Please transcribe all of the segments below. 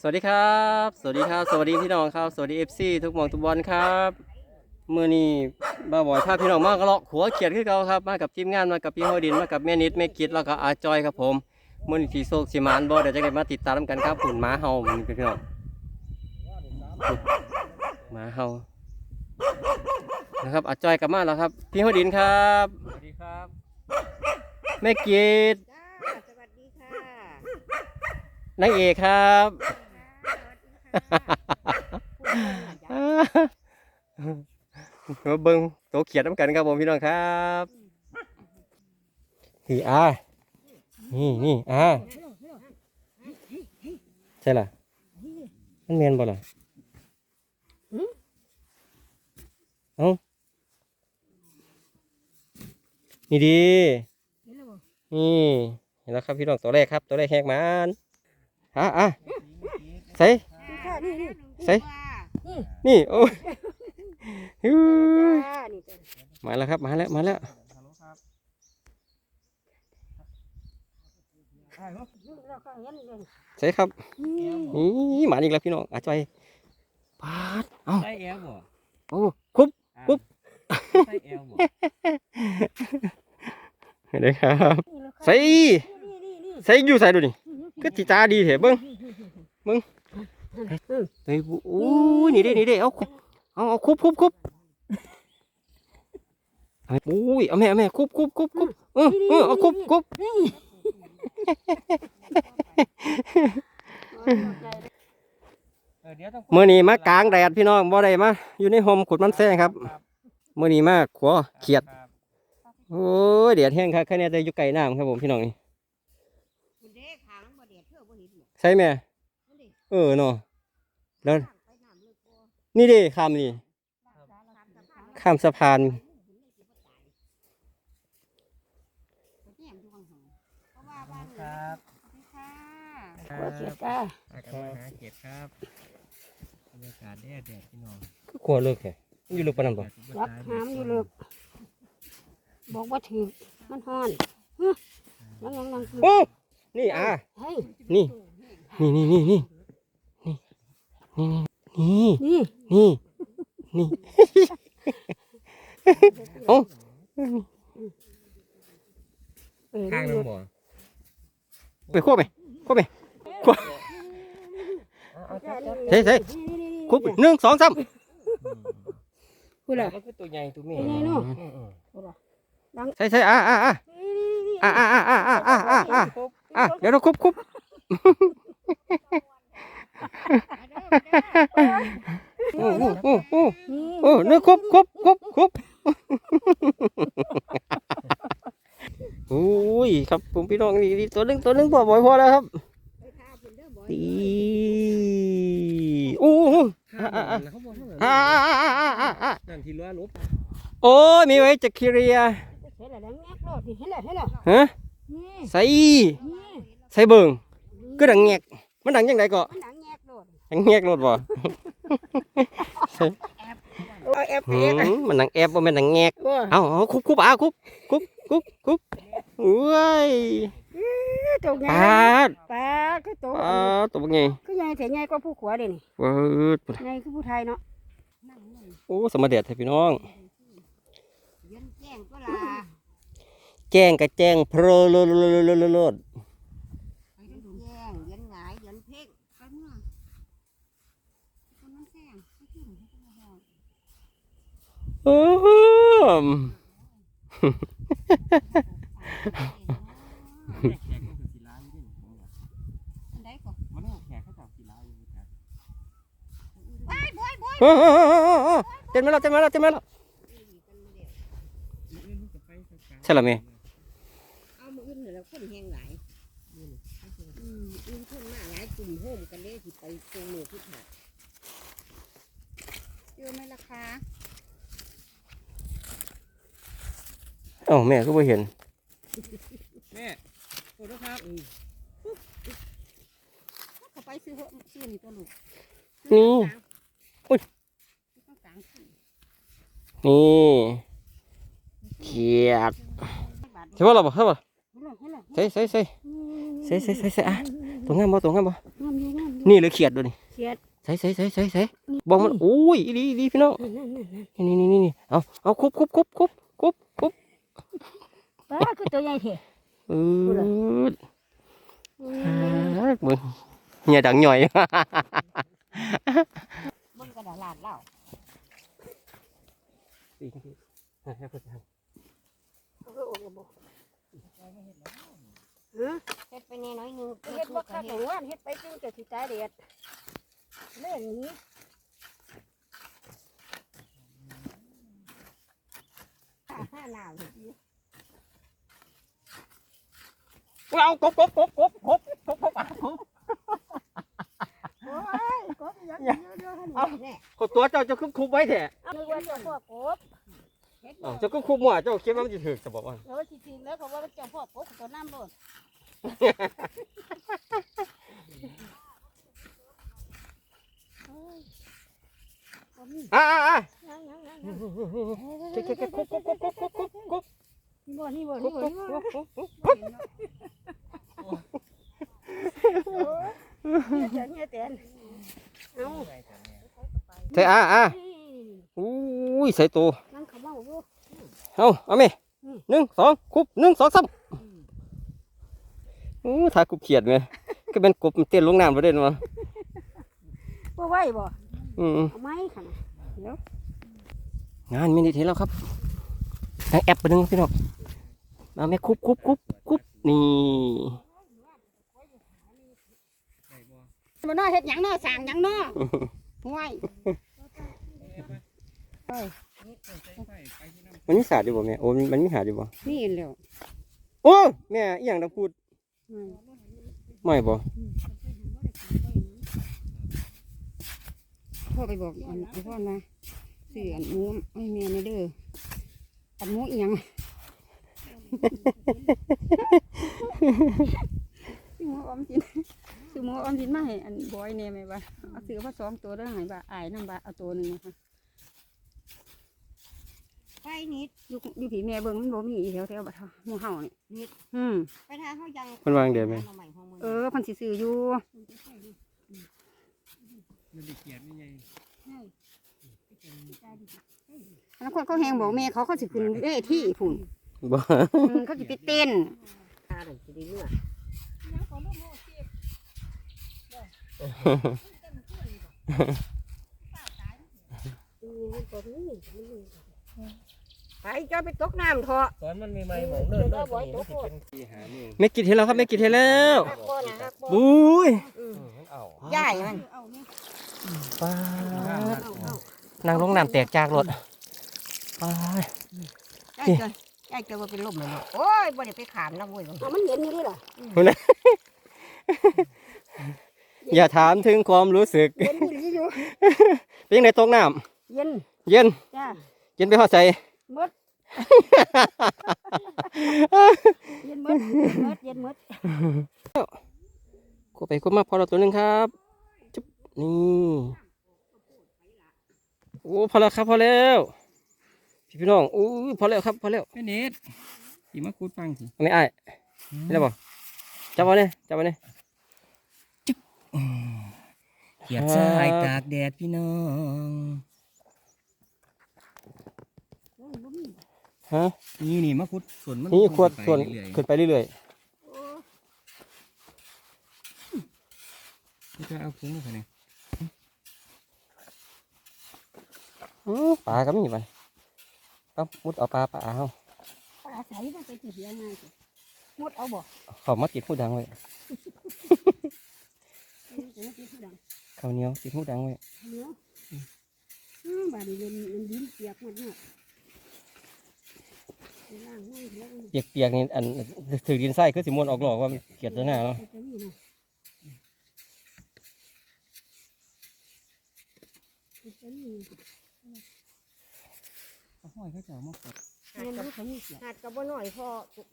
สวัสดีครับ สวัสดีครับ สวัสดีพี่น้องครับ สวัสดีเอฟซีทุกหมองทุกบอลครับมื่อนี้บ้าบอยพาพี่น้องมากระเลาะขัวเขียดขึ้นเขาครับ มากับทีมงานมากับพี่โฮดินมากับแม่นิดแม่กิดแล้วก็อาจอยครับผมมื่อนี้สีโซกสีมานบอเดี๋ยวจะได้มาติดตามกันครับหุ่นหม้าเฮานี่พี่น้องหม้าเฮานะครับอาจอยกลับมาแล้วครับ พี่โฮดินครับสวัสดีครับแม่กิดจ้าสวัสดีค่ะนางเอกครับมา เบิ้งโตเขียดน้ำกันครับผมพี่น้องครับนี่อานี่นี่อาใช่ล่ะมันเมียนบ่ล่ะเอ้านี่ดีนี่เห็นแล้วครับพี่น้องตัวแรกครับ ตัวแรกแหกมันอะอะใส่ ค่ะนี่นี่ใส่นี่โอ้ยฮู้ยจ้านี่จ้ะมาแล้วครับมาแล้วมาแล้วเราก็เห็นเลยใส่ครับนี่นี่มาอีกแล้วพี่น้องอาจอยปาดเอ้าใส่แอลบ่โอ้คุบปุ๊บใส่แอลบ่เห็นไหมครับนี่เราก็ใส่นี่นี่นี่ใส่อยู่ใส่ดูนี่ก็จิตาดีเถอะเบิ้งเบิ้ง เฮ้ยโอ้ยนี่เด้นี่เด้เอาคุบเอาเอาคุบคุบคุบเอาโอ้ยเอาแม่เอาแม่คุบคุบคุบคุบเออเออเอาคุบคุบเออเดี๋ยวต้องมื่อนี้มากลางแดดพี่น้องบ่ได้มาอยู่ในห่มขุดมันแซงครับมื่อนี้มาขัวเขียดครับโอ้ยเดียดแห้งครับแค่นี้แต่อยู่ไกลน้ำครับผมพี่น้องนี่คุณเด้ขางบ่เด็ดเท่าบ่เห็นหรอกใช่ไหมนั่นดิเออเนาะ แล้ว นี่ดิข้ามนี่ข้ามสะพานครับคเจ็ดจ้าหาเจ็ดครับบรรยากาศแดดแดดพี่น้องกวเลิกแค่อยู่เลิกปานั่นบ่รักหามอยู่เลิกบอกว่าถือมันห้อนนั่งนั่งนั่งโอ้นี่อะนี่นี่นี่นี่ นี่นี่นี่นี่นี่เอ้าเออข้างนี่น้ำบ่ไปคั่วไปคั่วไปคั่วใส่ใส่คั่วไปหนึ่งสองสามคุณล่ะมันคือตัวใหญ่ตัวเมียตัวใหญ่เนาะอืมอืมใส่ใส่อะอะอะอะอะอะอะอะอะอะอะอะเดี๋ยวเราคุบคุบ โอ้โหโอ้โอ้โอ้นื้ครบครบครบครบโอ้ยครับผมพี่น้องนี่ตัวนึงตัวนึงพอบ่อยพอแล้วครับตีโอ้โอ้มีไว้จะเคลียฮะใส่ใส่เบิ่งก็ดังแงกมันดังยังไงก็ มันหนังแงกโลดดังแงกรถบ่เอาแอบหืแอบมมันดังแอบบ่แม่นดังแงกว่าเอาเอาคุบคุบอะคุบคุบคุบคุบโอ้ยตัวใหญ่ปาดปลาคือตัวปาดตัวไงคือใหญ่แต่ใหญ่กว่าผู้ขวาเด้นี่เวิดใหญ่คือผู้ไทยเนาะโอ้สมเด็จให้พี่น้องยันแจ้งก็ลาแจ้งกับแจ้งเพลอโลดโลดโลดโลดโลด โอ้โหเต็มแล้วเต็มแล้วเต็มแล้วใช่หรือไม่เอามืออื่นเหรอคนแหงหลายอื่นคนมาหลายกลุ่มโฮมกันเลยที่ไปตซงหมู่พิถเจอะไหมล่ะคะ เอ้าแม่ก็ไม่เห็น แม่โอ้ครับเขาไปซื้อซื้อนี่ตัวลูกนี่โอ้ยนี่เกียกใช่ป่ะหรอป่ะใช่ป่ะใช่ใช่ใช่ใช่ใช่ใช่ใช่อะตัวงามบ่ตัวงามบ่นี่เลยเขียดดูนี่เขียดใส่ใส่ใส่ใส่ใส่บอกมันโอ้ยดีดีพี่น้องนี่นี่นี่นี่เอาเอาคุบคุบคุบคุบ ป้าคือตัวใหญ่เถอะอืดฮักมึงเหียดังหน่อยมันกระดาษลาดเล่าเฮ็ดไปแน่น้อยหนึงเฮ็ดบ่คักงานเฮ็ดไปจนจะสิตายเด็ดเล่นนี้ห้าหนาวเฮ็ด เรากบกบกบกบกบกบกบโอ้ยกบยังเยอะเยอะขนาดนี้แน่กดตัวเจ้าจะคุบคุบไว้แท้นึกว่าเจ้าพ่อกบเจ้าเจ้าก็คุบมั่วเจ้าคิดว่ามันจะถึกจะบอกว่าแล้วจริงๆแล้วเขาว่าเจ้าพ่อกบตัวน้ำโลดอ่าอ่าอ่าเก็บเก็บเก็บคุบคุบคุบคุบคุบคุบคุบ นี่บ่นี่บ่คุนี่บบ่คุบนี่คุบ่บคุบเฮียเฮียแตนเอาใช่อ่าอ่าอุ้ยใส่ตัวนั่งเขาเมาอยู่เอาเอาไหมหนึ่งสองคุบหนึ่งสองสามอู้ถ่ายกบเขียดไหมก็เป็นกบมันเต้นลงน้ำไปเด่นมาบ่ไหวบ่อืมเอาไม้ค่ะนะเดี๋ยวงานมินิเทนแล้วครับ ทางแอปไปหนึ่งพี่น้องมาแม่คุบคุบคุบคุบนี่มันน้อเฮ็ดหยังน้อสร้างหยังน้อห่วยมันมีสาดอยู่บ่แม่โอ้มันมันมีหาดอยู่บ่นี่แล้วโอ้แม่อีหยังดังพูดไม่บ่พ่อไปบอกอันไอ้พ่อนะซื้ออันหมูไอ้แม่นี่เด้อ อันหมูอีหยังซื้อหมูออมสินซื้อหมูออมสินมาให้อันบอยเนี่ยไหมวะเอาซื้อมาสองตัวแล้วให้บ่าอายน้ำบ่าเอาตัวหนึ่งนะคะไปนิดอยู่อยู่ผีแม่เบิ่งมันบ่มีอีแถวแถวบัดเฮาหมู่เฮานี่นิดอืมไปทางเขายังมันวางเดี๋ยวแม่อาใหม่ของมึงเออเพันสิซื้ออยู่มันได้เขียดนี่ไง อันนั้นคนเขาแฮงบอกแม่เขาเขาสิขึ้นเวทีพุ่นบ่อืมเขาสิไปเต้นตาหนึ่งสิได้เมื่อไปเจ้าไปตกน้ำเถอะ ตอนมันมีไม้หมองเดินเดินนี่มันสิเป็นที่หานี่แม่กินเห็นแล้วครับแม่กินเห็นแล้วฮักบ่นะฮักบ่บุ้ยมันเอาใหญ่มันป้าดนั่งลงน้ำแตกจากรถ ป้าดใหญ่เกินใหญ่เกินว่าเป็นลมเลยเนาะโอ้ยบ่ได้ไปขามนะเว้ยเอามันเย็นอยู่ด้วยล่ะอย่าถามถึงความรู้สึก เย็นอยู่อยู่เป็นยังไงตกน้เย็นำเย็น จ้าเย็นไปหอดใจหมดเย็นหมดหมดเย็นหมดกูไปกูมาพอเราตัวหนึ่งครับจุ๊บนี่โอ้พอแล้วครับพอแล้ว พี่พี่น้องอู้พอแล้วครับพอแล้วแม่เน็ตสิมาคูดฟังสิไม่ไอ้ายไม่ได้บอกจับมาเนี่ยจับมาเนี่ยเขียดทรายตากแดดพี่น้องฮะนี่นี่มาคุดส่วนมันนี่ขวดไปส่วนเรื่อยขึ้นไปเรื่อยๆนี่จะเอาคุ้งไปเนี่ยๆอื้อปลาก็มีไป เอามุดเอาปลาปลาเอาปลาใสมันไปติดยังไงสิหมดเอาบ่เขามาติดหูดังไว้เดี๋ยวมันติดผู้ดังข้าวเหนียวติดหูดังไว้เดี๋ยวอืมบาดนี้เย็นมันยิ้มเปียกหมดเนี่ยไปล้างห้องเดี๋ยวมันเปียกๆนี่อันถือดินไส้คือสิมวนออกหลอกว่ามันเกลียดตัวหน้าเนาะ จะมีนะจะมี เอา ห้อยเขาจะเอามาขดเรียนรู้เขามีเสียหาดก็บ่หน่อยพอ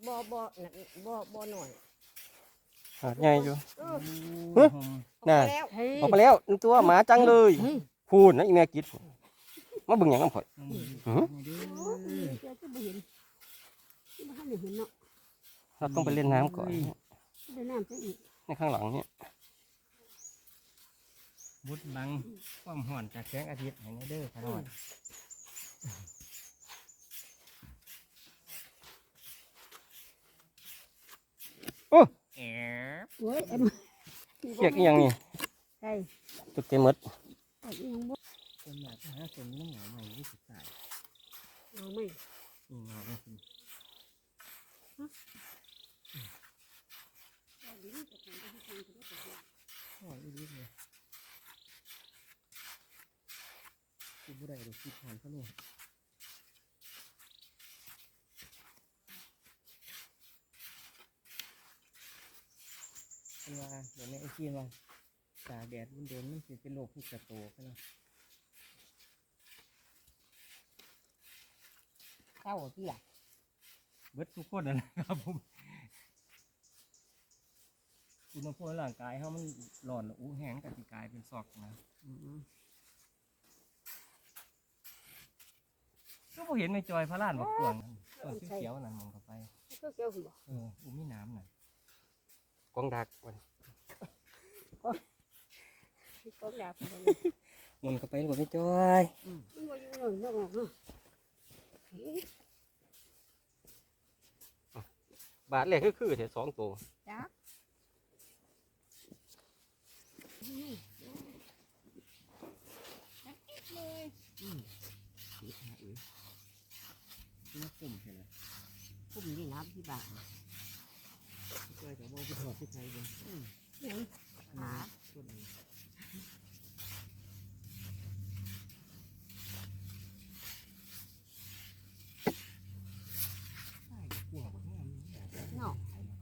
บ่บ่น่ะบ่บ่หน่อยหาดใหญ่อยู่ เออเฮ้ยออกน่ะไปแล้วเฮ้ยออกไปแล้วหนึ่งตัวหมาจังเลยเฮ้ยพูดนะอีแม่กิดมาเบิ่งหยังน้ำข่อยเอามาดูหือโอ้ยเจ้าจะไม่เห็นไม่ทันได้เห็นเนาะเราต้องไปเล่นน้ำก่อนไปน้ำไปอีกในข้างหลังเนี่ยบุดบังความห่อนจากแสงอาทิตย์ให้ในเด้อขนอด โอ้แอบโอ้ยเอ็มเขียกอีหยังนี่ใช่ตุกเต็มหมดเอาอีหยังบ่คนหนักหาคนน้ำเหงาใหม่ยี่สิบสายเอาไม่นี่เหงาไม่สิโอ้ยอีกนิดเลยคิดบ่ได้เดี๋ยวคิดผ่านเขาเลย เป็นว่าเดี๋ยวแม่ไอ้ขี้ว่าตากแดดมันโดนมันสิเป็นโรคที่กระโตกนะเจ้าที่อะเบิดทุกคนนั่นแหละครับผมอุณหภูมิร่างกายเขามันร้อนอู้แห้งกับสิกลายเป็นซอกนะก็พอเห็นในจอยพระลานบอกกวางต้นเขียวๆนั่นมองเข้าไปก็เกี่ยวหัวเอออุ้มีน้ำน่ะ กองดักมันก็อยากมันหมุนเข้าไปแล้วก็ไม่จ้อยมันบ่อยู่หนึ่งนอกออกเนาะเฮ้ยบาทแรกก็คือแถวสองตัวจักนี่ปุ่มใช่ไหมพุ่มนี่น้ำที่บ้าน จอยกับมองไปถอดที่ไทยเลยหยังขาต้นนี้ใช่กลัวแบบนี้เนาะ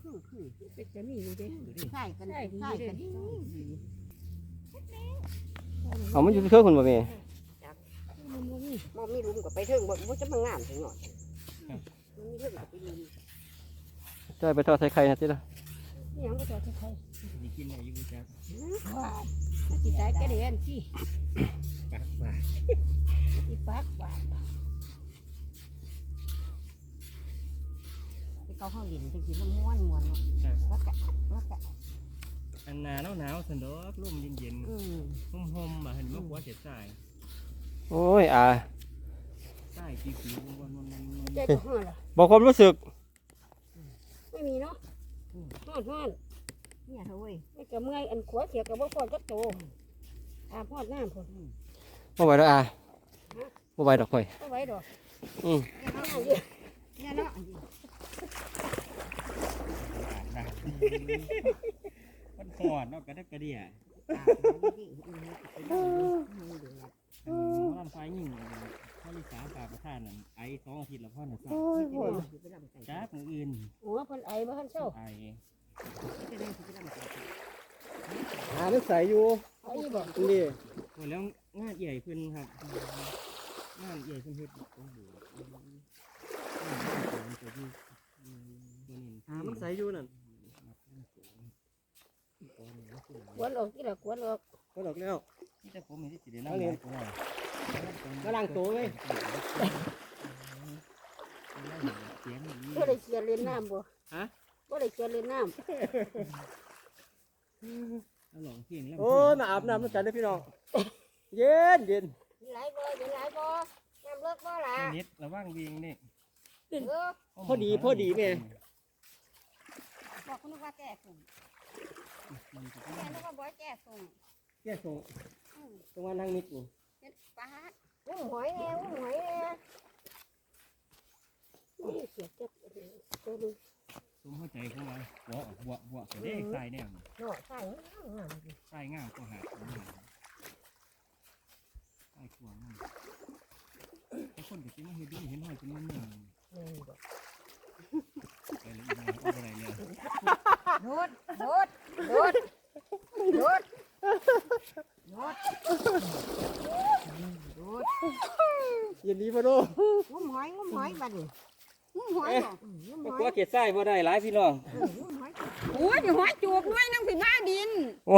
คือคือเป็นจะมีอยู่เด้ใช่กันใช่ดีใช่เด้กันดีเอามันอยู่ที่เครื่องคุณบ่แม่มันบ่มีมองมีรุมกับไปเถิงบ่บ่จะมางามถึงหน่อยมันมีเรื่องกับไปรุม จ้อยไปทอดใส่ไข่นะติล่ะอีหยังบ่ต่อจะใครมีกินอะไรอยู่จ้ะว่าสิตายแกเดียนสิปากว่าสิปากว่าที่เขาห้องดินที่กินน้ำม้วนม้วนแล้วก็แล้วก็อันหนาวหนาวสันดอกลมเย็นเย็นห่มห่มมาเห็นว่าหัวเสียสายโอ้ยอาสายจีผิววันวันวันวันใจก็ฮ้อนล่ะบอกความรู้สึก ไม่มีเนาะฮ้อนฮ้อนเนี่ยเธอเว้ยไอ้ก็เมื่อยอันขวาเสียก็บ่พอจักโตอาพอดน้ำพุ่นบ่ไหวแล้วอาบ่ไหวดอกข่อยบ่ไหว้ดอกอืมเนี่ยเนาะอาบน้ำมันขอดเนาะกระดักกระเดียตาไม่ดีอืมไปดูมือเดือดอันนี้ร้านไฟยิ่ง ข้าลิสาปากประทานนั่นไอสองอาทิตย์ละพ่อน่ะโอ้ยไปโอ้ยไปลำไก่จ้ามืออื่นโอ้เพิ่นไอบ่ทันเช้าไอไปเล่นไปลำไก่หาได้ใส่อยู่ไอบ่นี่โอ้แล้วงานใหญ่ขึ้นครับงานใหญ่ขึ้นเฮ็ดโอ้โหมันจะอยู่ตัวนี้หามันใส่อยู่นั่นกวนออกที่ละกวนออกก็ดอกแล้วที่จะผมมีที่สิเดี๋ยวนั่งเรีย นตัวไหนมาล้างตัวเว้ยเสียงอย่างนี้บ่ได้เชียร์เล่นน้ำบ่ฮะบ่ได้เชียร์เล่นน้แล้วหลงเพลงแล้วโอ้ยมาอาบน้ำด้วยกันเด้อพี่น้อง เย็นเย็นำไหลบ่เดี๋ยวไหลบ่น้ำเลิกบ่ล่ะแม่นิดระว่างวิ่งนี่เออพอดีพอดีแม่บอกคุณว่าแก้ส่งมันจะแม่นึกว่าบ่แก้ส่งแก่ส่งตรงวันนั่งนิดนี่เฮ็ด ปลาอุ้มหอยแน่อุ้มหอยแน่นี่เสียจักตัวนึงซุ้มเข้าใจเข้ามาหัวหัวหัวเสียเด้ใส่แนวเนาะใช่งามดิใส่ง่ามก็หาใส่ขวางนั่นไอ้คนก็จะมาเห็นดูเห็นหอยเป็นมันเนี่ยแม่นบ่ไปเลยอีกแล้วเอาอะไรเนี่ยโดดโดดโดดโดดโด ดโดดเย็นดีพ่อโนงุ้มหอยงุ้มหอยบัดนี้งุ้มหอยบ่อืมงุ้มบ่หกลัอวยเกล็ดไส้บ่ได้หลายพี่น้องเอองุ้มหอยโอ้ยเดี๋ยวหอยจูบหน่อยนั่งสิมาดินโอ้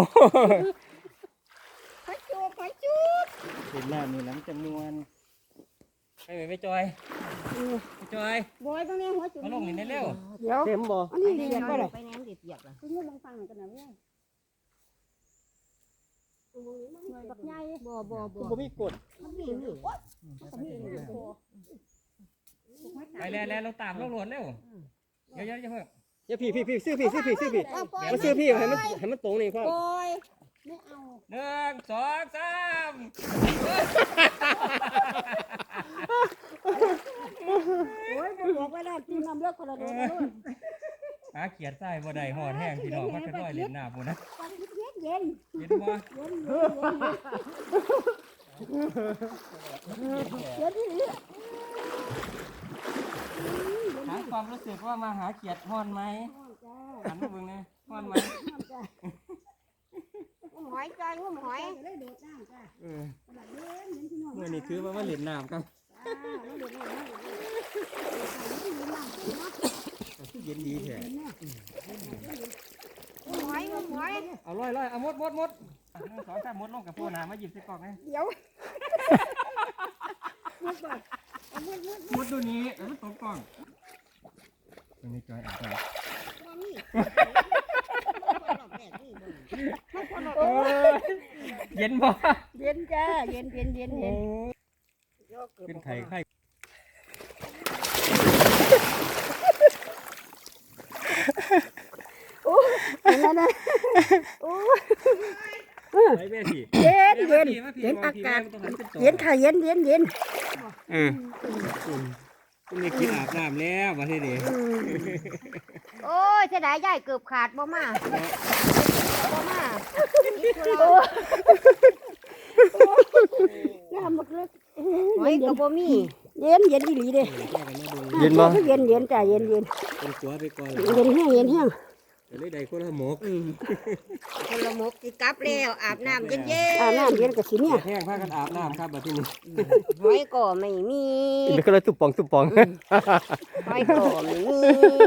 หอยจูบหอยจูบเห็นแล้วนี่แล้วมันจำนวนไปไปไปจอยไปจอยบอยตรงนี้หอยจูบมาลงนี่ได้เร็วเดี๋ยวเต็มบ่อันไปนี้แนเรียกมว่าอะไรไปแนมเดียบๆล่ะคุณยังลองฟังกันนะเนี่ย หน่วยบักใหญ่บ่บ่บ่บ่มีกดมันมีนี่โอ๊ยมันมีนี่โอ้ไปแล้วแล้วเราตามเราโหลดเร็วเดี๋ยวเดี๋ยวเดี๋ยวเพิ่งอย่าพี่พี่พี่ซื้อพี่ซื้อพี่ซื้อพี่เอาปล่อยมาซื้อพี่ให้มันให้มันตรงนี่พ่อปล่อยไม่เอาหนึ่งสองสามโอ้ยบ่บอกไว้แล้วทีมนำเลิกคนละโดนโดน หาเขียดใส่บ่ได้หอดแห้งพี่น้องมันจะร้อยเล่นหน้าบุนะฟังเย็นเย็นเห็นบ่เย็นเย็นเย็นที่หาความรู้สึกว่ามาหาเขียดหอนไหมจ้าหันมาเบิ่งนะหอนไหมหอยจ้างุ้มหอยเออเมื่อนี้คือว่ามาเล่นน้ำครับเย็น ดีแท้หอยงุ้มหอยเอาร้อยร้อยเอามดมดมดอะหนึ่งสองสามมดลงกับพวกน้ำมาหยิบใส่กล่องนะเดี๋ยวมดดูนี้เออมันตกกล่องมันไม่จอยอะครับบ่มีเย็นบ่เย็นจ้า เย็นเย็นเย็นเย็นเป็นไข่ไข่ นั่นนะโอ้ไข่แม่พี่เย็นเย็นแม่พี่เย็นแม่อาพี่กาศแม่ต้องหันเป็นตัวเย็นค่ะเย็นเย็นเย็นเออคุณไม่กินอาบน้ำแล้วมาที่นี่โอ้ยเสียดายยายเกือบขาดบ่มาบ่มาน้ำบักเล็กหอยก็บ่มีเย็นเย็นอีหลีเด้เย็นบ่เย็นเย็นจ้ะเย็นเย็นเป็นตัวไปก่อนเย็นแห้งเย็นแห้ง แต่เลยได้คนละหมกคนละมกสิกลับแล้วอาบน้ำเย็นเย็นอาบน้ำเย็นก็สิเนี่ยแห้งพากันอาบน้ำครับมาที่นี่หอยก็ไม่มีกินไปคนละตุบปองตุบปอง หอยก็ไม่มี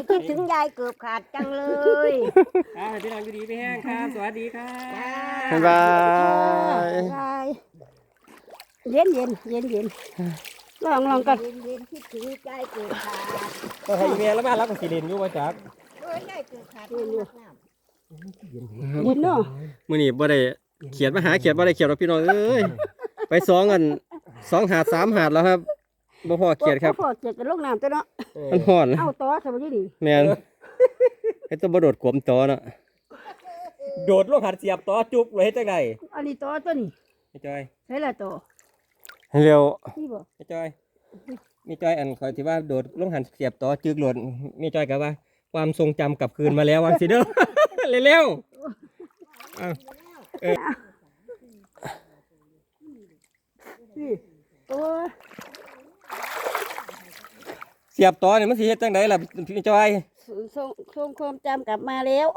คิดถึงยายเกือบขาดจังเลยอ่าพี่น้องอยู่ดีไปแห้งครับ สวัสดีครับ บ๊ายบายบายเย็นเย็นเย็นเย็นลองลองกัน เย็นเย็นคิดถึงยายเกือบขาด ก็ให้เมียแล้วมารับกับสีเลนอยู่ว่าจักเอ้ ยยายเกือบขาดเย็นอยู่เย็นเนาะมื้อนี้บ่ได้เขียดมาหาเขียดบ่ได้เขียดหรอกพี่น้องเอ้ยไปสองกันสองหาดสามหาดแล้วครับบ่พอเขียดครับพอเจ็ดกันลงน้ำตัวเนาะมันฮ้อนเอาต่อสมัยนี้แม่นไอ้ตัวบ่โดดขวมตอเนาะโดดลงหัดเสียบต่อจุกเลยจังไดอันนี้ต่อตัวนี้ไอ้จอยใช่ละต่อเร็วนี่บ่ไอ้จอยมีจอยอันคอยที่ว่าโดดลงหันเสียบต่อจึกหล่นมีจอยกับว่า ความทรงจำกลับคืนมาแล้ววันสิเด้อ เร็วๆอ้าวนี่โอ้ยเสียบต่อนี่มันสิเฮ็ดจังไดล่ะพี่จอย ส่งส่งความจำกลับมาแล้ว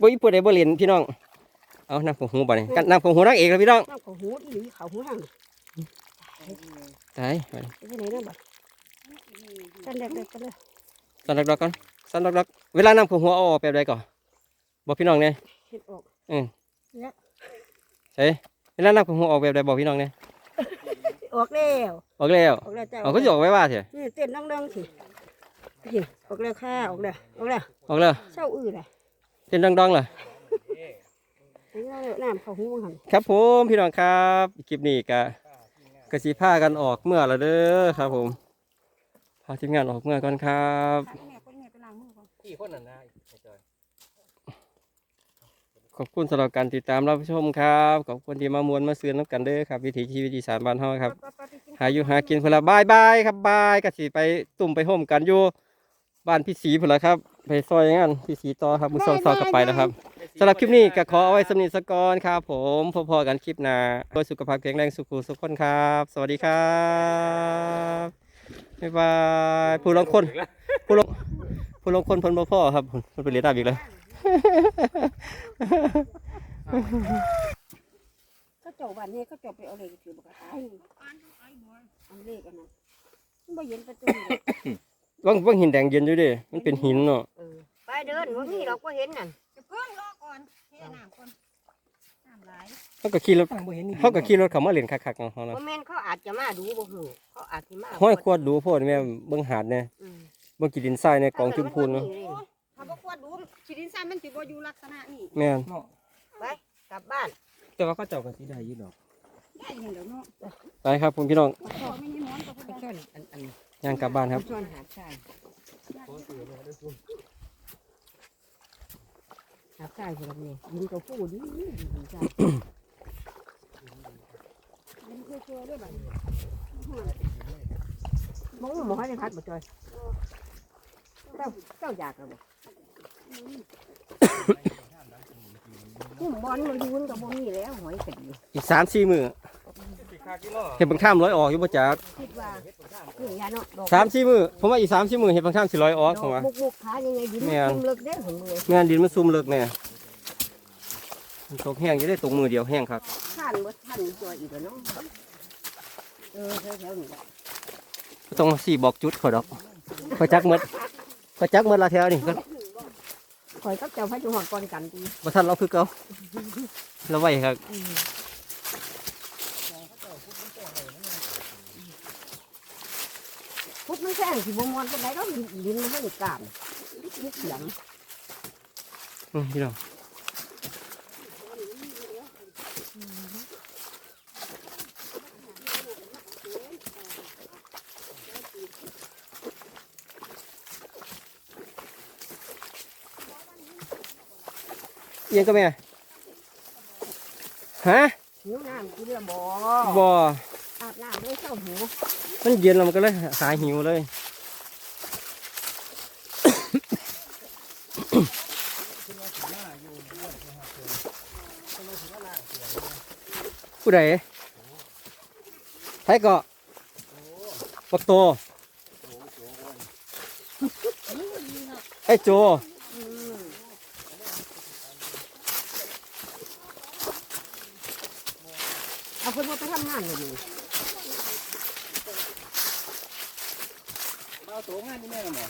บ่มีผู้ใดบ่เล่นพี่น้อง เอาน้ำของหูบ่นี่กันน้ำของหูนางเอกแล้วพี่น้องน้ำเขาหูอีหลีเขาหูห่างตายไปไปไหนนั่นบ่กันเด็กๆกันเลยสั่นดอกๆก่อนสั่นดอกๆเวลาน้ำของหัวเอาออกแบบใดก่อนบอกพี่น้องเนี่ยเห็ดออกใช่เวลาน้ำของหัวออกแบบใดบอกพี่น้องเนี่ยออกแล้วออกแล้วออกแล้วจ้าเอาก็จะออกไว้ว่าเถอะนี่เต้นดังๆสินี่ออกแล้วค่ะออกแล้วออกแล้วออกแล้วเศร้าอื้อเลย เต้นดังๆล่ะน้ำเขาหูหันครับผมพี่น้องครับคลิปนี้กะกะสีผ้ากันออกเมื่อละเด้อครับ ผมพาทีมงานออกเมื่อก่อนครับแม่คนแม่ไปล้างมือก่อนพี่คนนั้นนะไอ้จอยขอบคุณสำหรับการติดตามรับชมครับขอบคุณที่มามวนมาซื้อน้ำกันเด้อครับ วิถีชีวิตอีสานบ้านเฮาครับ หาอยู่หากินพุ่นละบายบายครับบายก็สิไปตุ่มไปห่มกันอยู่ บ้านพี่สีพุ่นละครับ ไปซอยงานพี่สีต่อครับมือสองซอกลับไปแล้วครับสำหรับคลิปนี้ก็ขอเอาไว้สำนิทสกอนครับผมพอๆกันคลิปหน้าโดยสุขภาพแข็งแรงสุขุสุขคนครับ สวัสดีครับบ๊ายบายผู้ลงคนผู้ลงผู้ลงคนเพนบ่พ่อครับเพิ่นไปเรียนตามอีกแล้วเขาเจ้าบ้านนี้เขาเจ้าไปเอาเลขถือบอกตายอันเลขอันนั้นมันบ่เย็นประตูเลย ว่างว่างหินแดงเย็นอยู่เดิมันเป็นหินเนาะไปเดินว่ามีเราก็เห็นนั่นจะเพิ่งรอก่อนเอน้ำก่อนน้ำหลายเขาก็ขี่รถฟังบ่เห็นนี่เขาก็ขี่รถเขามาเล่นคักๆเนาะเขาเนาะบ่แม่นเขาอาจจะมาดูบ่ฮู้เขาอาจสิมาห้อยขวดดูโพดแม่เบิ่งหาดเนี่ยอืมเบิ่งกีดินทรายในกองจุนพูนเนาะถ้าบ่ควรดูชีดินซ่านมันสิบ่อยู่ลักษณะนี้แม่นเนาะไปกลับบ้านแต่ว่าเขาเจ้าก็สิได้อยู่ดอกได้เห็นแล้วเนาะไปครับคุณพี่น้อง พ่อไม่ได้หมอนก็ไปพ่อช่อนอันอัน ย่างกลับบ้านครับ ช่อนหาดทรายหาดทรายคนนี่ดินก็ฟูดีดินทรายเป็นเชื่อๆด้วยบัดนี้บ่หมอให้พัดบ่จอยเจ้าเจ้าอยากแล้วบ่หุ่มบอลมาอยู่นก็บ่มีแล้วหอยก็ดีอีกสามสี่มือ เห็ดบางท่ามร้อยออกอยู่บ่จักคิดว่าเรื่องยาเนาะดอกสามสี่มือผมว่าอีกสามสี่มือเห็ดบางท่ามสิร้อยออกผมว่าบุกบุกขายังไงดินแม่น มันเลิกเด้อของมือแม่นดินมันซุ่มเลิกแน่มันตกแห้งจะได้ตกมือเดียวแห้งครับท่านบ่ท่านจอยอีกแล้วเนาะเออแถวๆนี้แหละบ่ต้องสี่บอกจุดเขาดอกเขาจักหมดเขาจักหมดละแถวนี่ก็ข่อยกับเจ้าพระจุหอดก่อนกันดีบ่ทันเราคือเก่าเราไว้ครับ พุดมันแซ งสิบ่ม่วนปานใดดอกดินมันบ่ได้กล้ามนิดเสียงอืมพี่น้องเอียงก็แม่ฮะหิวน้ำกินแล้วบ่บ่ อาบน้ำเลยเจ้าหูมันเย็นแล้วมันก็เลยหายหิวเลย ผู้ใดไทยเกาะปกโตไอ้โจเอาเพิ่นบ่ไปทำงานเลย เอาตัวงานนี่แม่นบ่